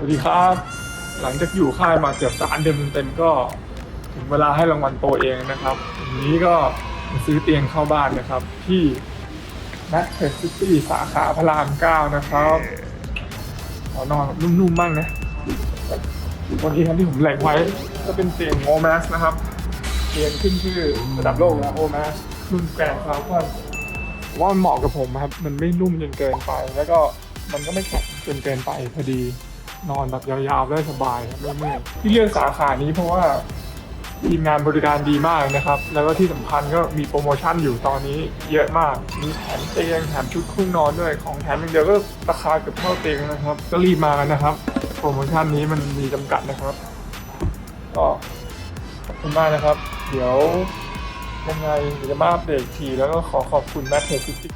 วัสดีครับ หลังจากอยู่ค่ายมาเกือบสามเดือนเต็มๆก็ถึงเวลาให้รางวัลตัวเองนะครับวันนี้ก็ซื้อเตียงเข้าบ้านนะครับ ที่แมทเทสซิตี้สาขาพระรามเก้านะครับขอนอนนุ่มๆบ้างนะวันนี้ครับที่ผมแหล่งไว้ก็เป็นเตียงโอแมสนะครับเตียงขึ้นชื่อระดับโลกนะโอแมสรุ่นแกรนด์ครับว่าว่ามันเหมาะกับผมครับ มันไม่นุ่มจนเกินไป แล้วก็มันก็ไม่แข็งจนเกินไปพอดี นอนแบบยาวๆได้สบายครับไม่เมื่อยที่เลือกสาขานี้เพราะว่าทีมงานบริการดีมากนะครับ แล้วก็ที่สำคัญก็มีโปรโมชั่นอยู่ตอนนี้เยอะมาก มีแถมเตียงแถมชุดเครื่องนอนด้วย ของแถมอย่างเดียวก็ราคาเกือบเท่าเตียงนะครับ ก็รีบมากันนะครับ โปรโมชั่นนี้มันมีจำกัดนะครับ ก็ขอบคุณมากนะครับ เดี๋ยวยังไงจะมาอัปเดตทีแล้วก็ขอขอบคุณแมทเทสซิตี้